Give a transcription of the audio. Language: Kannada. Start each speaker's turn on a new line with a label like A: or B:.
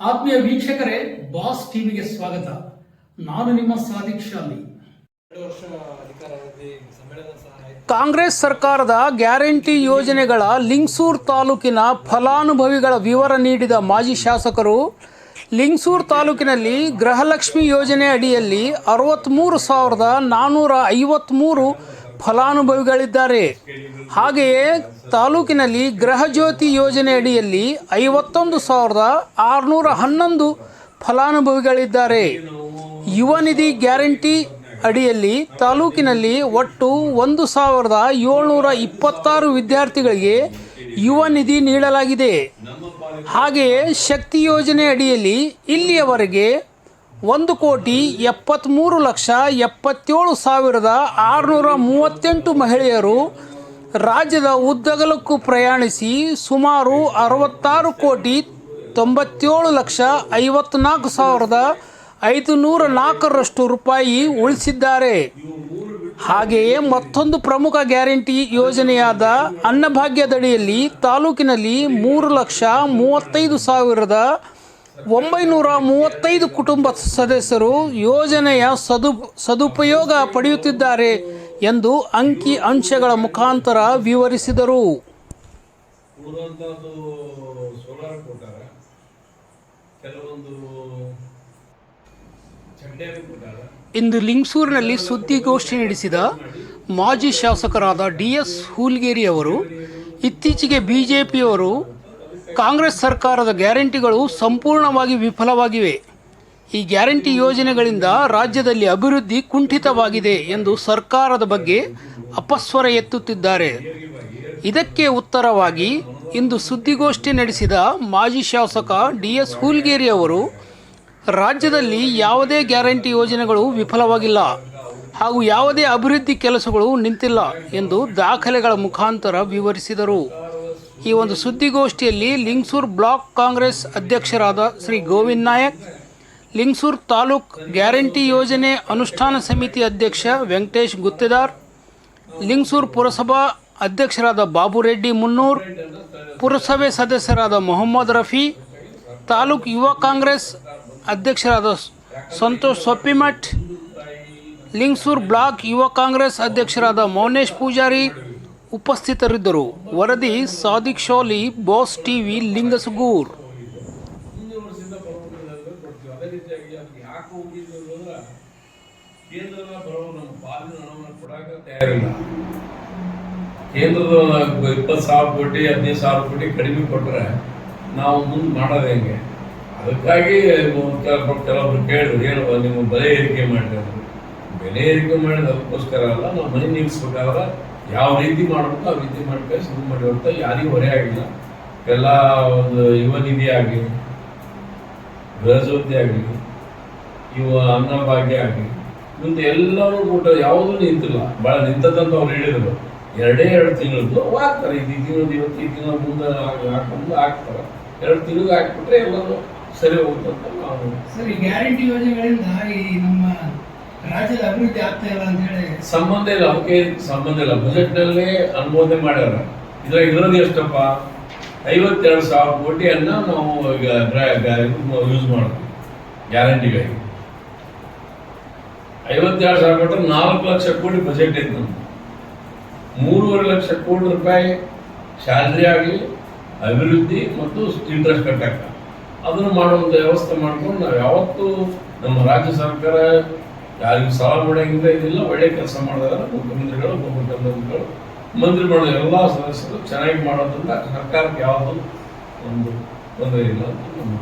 A: ಆತ್ಮೀಯ ವೀಕ್ಷಕರೇ ಬಾಸ್ ಟಿವಿಗೆ ಸ್ವಾಗತ. ನಾನು ನಿಮ್ಮ
B: ಸಹ
C: ಕಾಂಗ್ರೆಸ್ ಸರ್ಕಾರದ ಗ್ಯಾರಂಟಿ ಯೋಜನೆಗಳ ಲಿಂಗ್ಸೂರ್ ತಾಲೂಕಿನ ಫಲಾನುಭವಿಗಳ ವಿವರ ನೀಡಿದ ಮಾಜಿ ಶಾಸಕರು ಲಿಂಗ್ಸೂರ್ ತಾಲೂಕಿನಲ್ಲಿ ಗೃಹಲಕ್ಷ್ಮಿ ಯೋಜನೆ ಅಡಿಯಲ್ಲಿ ಅರವತ್ತ್ಮೂರು ಸಾವಿರದ ನಾನ್ನೂರ ಐವತ್ತ್ಮೂರು ಫಲಾನುಭವಿಗಳಿದ್ದಾರೆ. ಹಾಗೆಯೇ ತಾಲೂಕಿನಲ್ಲಿ ಗೃಹಜ್ಯೋತಿ ಯೋಜನೆ ಅಡಿಯಲ್ಲಿ ಐವತ್ತೊಂದು ಸಾವಿರದ ಆರುನೂರ ಹನ್ನೊಂದು ಫಲಾನುಭವಿಗಳಿದ್ದಾರೆ. ಯುವ ನಿಧಿ ಗ್ಯಾರಂಟಿ ಅಡಿಯಲ್ಲಿ ತಾಲೂಕಿನಲ್ಲಿ ಒಟ್ಟು ಒಂದು ಸಾವಿರದ ಏಳ್ನೂರ ಇಪ್ಪತ್ತಾರು ವಿದ್ಯಾರ್ಥಿಗಳಿಗೆ ಯುವ ನಿಧಿ ನೀಡಲಾಗಿದೆ. ಹಾಗೆಯೇ ಶಕ್ತಿ ಯೋಜನೆ ಅಡಿಯಲ್ಲಿ ಇಲ್ಲಿಯವರೆಗೆ ಒಂದು ಕೋಟಿ ಎಪ್ಪತ್ತ್ಮೂರು ಲಕ್ಷ ಎಪ್ಪತ್ತೇಳು ಸಾವಿರದ ಆರುನೂರ ಮೂವತ್ತೆಂಟು ಮಹಿಳೆಯರು ರಾಜ್ಯದ ಉದ್ದಗಲಕ್ಕೂ ಪ್ರಯಾಣಿಸಿ ಸುಮಾರು ಅರವತ್ತಾರು ಕೋಟಿ ತೊಂಬತ್ತೇಳು ಲಕ್ಷ ಐವತ್ನಾಲ್ಕು ಸಾವಿರದ ಐದು ನೂರ ನಾಲ್ಕರಷ್ಟು ರೂಪಾಯಿ ಉಳಿಸಿದ್ದಾರೆ. ಹಾಗೆಯೇ ಮತ್ತೊಂದು ಪ್ರಮುಖ ಗ್ಯಾರಂಟಿ ಯೋಜನೆಯಾದ ಅನ್ನಭಾಗ್ಯದಡಿಯಲ್ಲಿ ತಾಲೂಕಿನಲ್ಲಿ ಮೂರು ಲಕ್ಷ ಮೂವತ್ತೈದು ಸಾವಿರದ ಒಂಬೈನೂರ ಮೂವತ್ತೈದು ಕುಟುಂಬ ಸದಸ್ಯರು ಯೋಜನೆಯ ಸದು ಸದುಪಯೋಗ ಪಡೆಯುತ್ತಿದ್ದಾರೆ ಎಂದು ಅಂಕಿ ಅಂಶಗಳ ಮುಖಾಂತರ ವಿವರಿಸಿದರು. ಇಂದು ಲಿಂಗಸೂರಿನಲ್ಲಿ ಸುದ್ದಿಗೋಷ್ಠಿ ನಡೆಸಿದ ಮಾಜಿ ಶಾಸಕರಾದ ಡಿ ಎಸ್ ಹೂಲ್ಗೇರಿ ಅವರು ಇತ್ತೀಚೆಗೆ ಬಿಜೆಪಿಯವರು ಕಾಂಗ್ರೆಸ್ ಸರ್ಕಾರದ ಗ್ಯಾರಂಟಿಗಳು ಸಂಪೂರ್ಣವಾಗಿ ವಿಫಲವಾಗಿವೆ. ಈ ಗ್ಯಾರಂಟಿ ಯೋಜನೆಗಳಿಂದ ರಾಜ್ಯದಲ್ಲಿ ಅಭಿವೃದ್ಧಿ ಕುಂಠಿತವಾಗಿದೆ ಎಂದು ಸರ್ಕಾರದ ಬಗ್ಗೆ ಅಪಸ್ವರ ಎತ್ತುತ್ತಿದ್ದಾರೆ. ಇದಕ್ಕೆ ಉತ್ತರವಾಗಿ ಇಂದು ಸುದ್ದಿಗೋಷ್ಠಿ ನಡೆಸಿದ ಮಾಜಿ ಶಾಸಕ ಡಿ ಎಸ್ ಹೂಲ್ಗೇರಿ ಅವರು, ರಾಜ್ಯದಲ್ಲಿ ಯಾವುದೇ ಗ್ಯಾರಂಟಿ ಯೋಜನೆಗಳು ವಿಫಲವಾಗಿಲ್ಲ ಹಾಗೂ ಯಾವುದೇ ಅಭಿವೃದ್ಧಿ ಕೆಲಸಗಳು ನಿಂತಿಲ್ಲ ಎಂದು ದಾಖಲೆಗಳ ಮುಖಾಂತರ ವಿವರಿಸಿದರು. ಈ ಒಂದು ಸುದ್ದಿಗೋಷ್ಠಿಯಲ್ಲಿ ಲಿಂಗ್ಸೂರ್ ಬ್ಲಾಕ್ ಕಾಂಗ್ರೆಸ್ ಅಧ್ಯಕ್ಷರಾದ ಶ್ರೀ ಗೋವಿಂದ್ ನಾಯಕ್, ಲಿಂಗ್ಸೂರ್ ತಾಲೂಕ್ ಗ್ಯಾರಂಟಿ ಯೋಜನೆ ಅನುಷ್ಠಾನ ಸಮಿತಿ ಅಧ್ಯಕ್ಷ ವೆಂಕಟೇಶ್ ಗುತ್ತೇದಾರ್, ಲಿಂಗ್ಸೂರ್ ಪುರಸಭಾ ಅಧ್ಯಕ್ಷರಾದ ಬಾಬು ರೆಡ್ಡಿ ಮುನ್ನೂರ್, ಪುರಸಭೆ ಸದಸ್ಯರಾದ ಮೊಹಮ್ಮದ್ ರಫಿ, ತಾಲೂಕ್ ಯುವ ಕಾಂಗ್ರೆಸ್ ಅಧ್ಯಕ್ಷರಾದ ಸಂತೋಷ್ ಸೊಪ್ಪಿಮಠ್, ಲಿಂಗ್ಸೂರ್ ಬ್ಲಾಕ್ ಯುವ ಕಾಂಗ್ರೆಸ್ ಅಧ್ಯಕ್ಷರಾದ ಮೌನೇಶ್ ಪೂಜಾರಿ ಉಪಸ್ಥಿತರಿದ್ದರು. ವರದಿ ಸಾದಿಕ್ ಶೋಲಿ, ಬಾಸ್ ಟಿವಿ, ಲಿಂಗಸುಗೂರ್.
D: ಕೇಂದ್ರದ ಬರೋ ತಯಾರಿಲ್ಲ ಕೇಂದ್ರದ ಇಪ್ಪತ್ತು ಸಾವಿರ ಕೋಟಿ ಹದಿನೈದು ಸಾವಿರ ಕೋಟಿ ಕಡಿಮೆ ಕೊಟ್ಟರೆ ನಾವು ಮುಂದೆ ಮಾಡೋದು ಹೆಂಗೆ. ಅದಕ್ಕಾಗಿ ಕೆಲವೊಬ್ರು ಕೇಳಿದ್ರು ಏನು ನಿಮ್ಮ ಬೆಲೆ ಏರಿಕೆ ಮಾಡಿದ್ರು ಬೆಲೆ ಏರಿಕೆ ಮಾಡಿದ ಅದಕ್ಕೋಸ್ಕರ ಅಲ್ಲ, ನಾವು ಮನೆ ನಿಲ್ಲಿಸ್ಬೇಕಾದ್ರೆ ಯಾವ ರೀತಿ ಮಾಡಬೇಕು ಆ ರೀತಿ ಮಾಡ್ಕೊಂಡು ಶುರು ಮಾಡಿ ಹೊರತು ಯಾರಿಗೂ ಹೊರೆ ಆಗಿಲ್ಲ. ಎಲ್ಲ ಒಂದು ಯುವ ನಿಧಿ ಆಗಲಿ ಆಗಿ ಆಗಲಿ ಇವ ಅನ್ನಭಾಗ್ಯ ಆಗಲಿ ಮುಂದೆ ಎಲ್ಲರೂ ಊಟ ಯಾವುದೂ ನಿಂತಿಲ್ಲ. ಭಾಳ ನಿಂತದಂತ ಅವ್ರು ಹೇಳಿದ್ರು. ಎರಡೇ ಎರಡು ತಿಂಗಳದ್ದು ಹಾಕ್ತಾರೆ ಇದು ಈ ತಿಂಗಳು ಇವತ್ತು, ಈ ತಿಂಗಳ ಮುಂದೆ ಹಾಕೊಂಡು ಹಾಕ್ತಾರೆ. ಎರಡು ತಿಂಗಳಿಗೆ ಹಾಕ್ಬಿಟ್ರೆ ಎಲ್ಲರೂ ಸರಿ ಹೋಗುತ್ತಂತ ನಾವು
A: ಸರಿ, ಗ್ಯಾರಂಟಿ ಯೋಜನೆಗಳಿಂದ ಈ ನಮ್ಮ ರಾಜ್ಯದ ಅಭಿವೃದ್ಧಿ ಆಗ್ತಾ ಇಲ್ಲ ಅಂತ ಹೇಳಿ.
D: ಸಂಬಂಧ ಇಲ್ಲ ಇದಕ್ಕೆ ಸಂಬಂಧ ಇಲ್ಲ. ಬಜೆಟ್ನಲ್ಲೇ ಅನುಮೋದನೆ ಮಾಡ್ಯಾರ. ಇದ್ರಾಗ ಇರೋದು ಎಷ್ಟಪ್ಪ? ಐವತ್ತೆರಡು ಸಾವಿರ ಕೋಟಿಯನ್ನ ನಾವು ಯೂಸ್ ಮಾಡ್ತೀವಿ. ಗ್ಯಾರಂಟಿಗಾಗಿ ಐವತ್ತೆರಡು ಸಾವಿರ ಕೊಟ್ಟರೆ ನಾಲ್ಕು ಲಕ್ಷ ಕೋಟಿ ಬಜೆಟ್ ಇತ್ತು ನಮ್ದು. ಮೂರುವರೆ ಲಕ್ಷ ಕೋಟಿ ರೂಪಾಯಿ ಸ್ಯಾಲ್ರಿ ಆಗಲಿ, ಅಭಿವೃದ್ಧಿ ಮತ್ತು ಇಂಟ್ರೆಸ್ಟ್ ಕಟ್ಟಾಕ. ಅದನ್ನು ಮಾಡುವಂಥ ವ್ಯವಸ್ಥೆ ಮಾಡ್ಕೊಂಡು ನಾವು ಯಾವತ್ತೂ ನಮ್ಮ ರಾಜ್ಯ ಸರ್ಕಾರ ಯಾರಿಗೂ ಸಾಲ ಮಾಡೋಂಗಿಲ್ಲ, ಇದಿಲ್ಲ. ಒಳ್ಳೆ ಕೆಲಸ ಮಾಡಿದಾರೆ ಮುಖ್ಯಮಂತ್ರಿಗಳು ಉಪಮುಖ್ಯಮಂತ್ರಿಗಳು ಮಂತ್ರಿಗಳು ಎಲ್ಲ ಸದಸ್ಯರು ಚೆನ್ನಾಗಿ ಮಾಡೋದ್ರಿಂದ ಸರ್ಕಾರಕ್ಕೆ ಯಾವುದು ಒಂದು ತೊಂದರೆ ಇಲ್ಲ ಅಂತ ನಮ್ಮ